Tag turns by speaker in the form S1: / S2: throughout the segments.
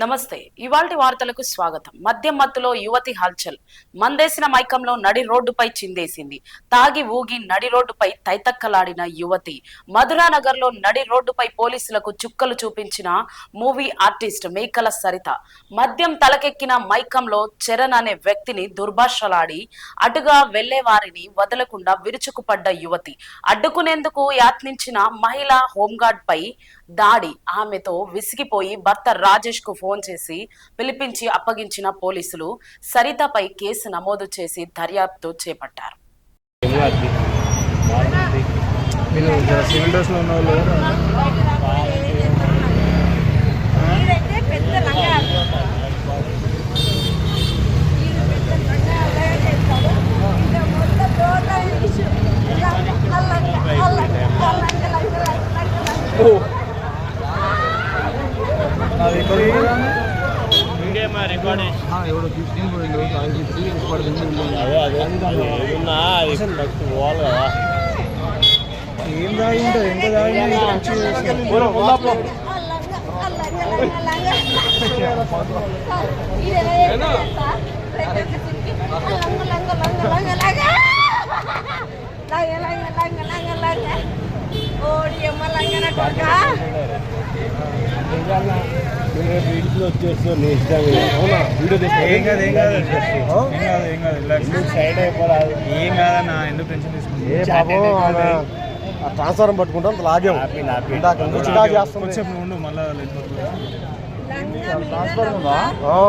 S1: నమస్తే. ఇవాల్టి వార్తలకు స్వాగతం. మద్యం మత్తులో యువతి హల్చల్. మందేసిన మైకంలో నడి రోడ్డుపై చిందేసింది. తాగి ఊగి నడి రోడ్డుపై తైతక్కలాడిన యువతి. మధురానగర్లో నడి రోడ్డుపై పోలీసులకు చుక్కలు చూపించిన మూవీ ఆర్టిస్ట్ మేకల సరిత. మద్యం తలకెక్కిన మైకంలో చరణ్ అనే వ్యక్తిని దుర్భాషలాడి అటుగా వెళ్ళే వారిని వదలకుండా విరుచుకుపడ్డ యువతి. అడ్డుకునేందుకు యత్నించిన మహిళా హోంగార్డ్ పై దాడి. ఆమెతో విసిగిపోయి భర్త రాజేష్కు ఫోన్ చేసి పిలిపించి అప్పగించిన పోలీసులు సరితపై కేసు నమోదు చేసి దర్యాప్తు చేపట్టారు.
S2: వీళ్ళు
S3: లంగా. లంగా, లంగా, లంగా, లంగా, లంగా. ఓడి అమ్మ లంగన కొడుకా.
S4: ఇంట్లో వచ్చేస్తా నీ ఇష్టం. అవునా వీడియో
S2: ఏం కాదు ఏం కాదు ఏం కాదు. ఏం కాదు రిలాక్స్
S4: సైడ్ అయిపోవాలి
S2: ఏం కాదన్నా ఎందుకు టెన్షన్
S5: ఏ పాపం ఆమె ఆ ట్రాన్స్ఫారం పట్టుకుంటాం లాగాం ఇందాక నుంచి
S2: కొంచెం ఉండు మళ్ళీ ట్రాన్స్ఫార్మర్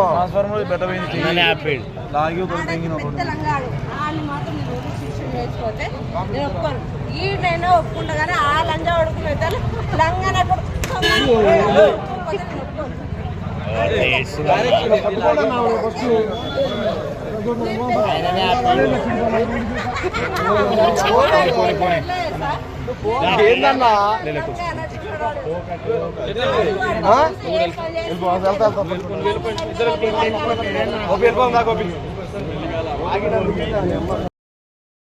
S2: ట్రాన్స్ఫార్మర్ పెట్ట
S4: నన్ను ఆపేయండి
S2: లాగి తెంగిన
S3: వేసుకోతే నేను ఒప్పుకోను ఈడైనా ఒప్పుకుంటా కానీ ఆ లంజా ఉడుకులు అయితే లంగా
S5: ఏందన్నా దాకా ఓ.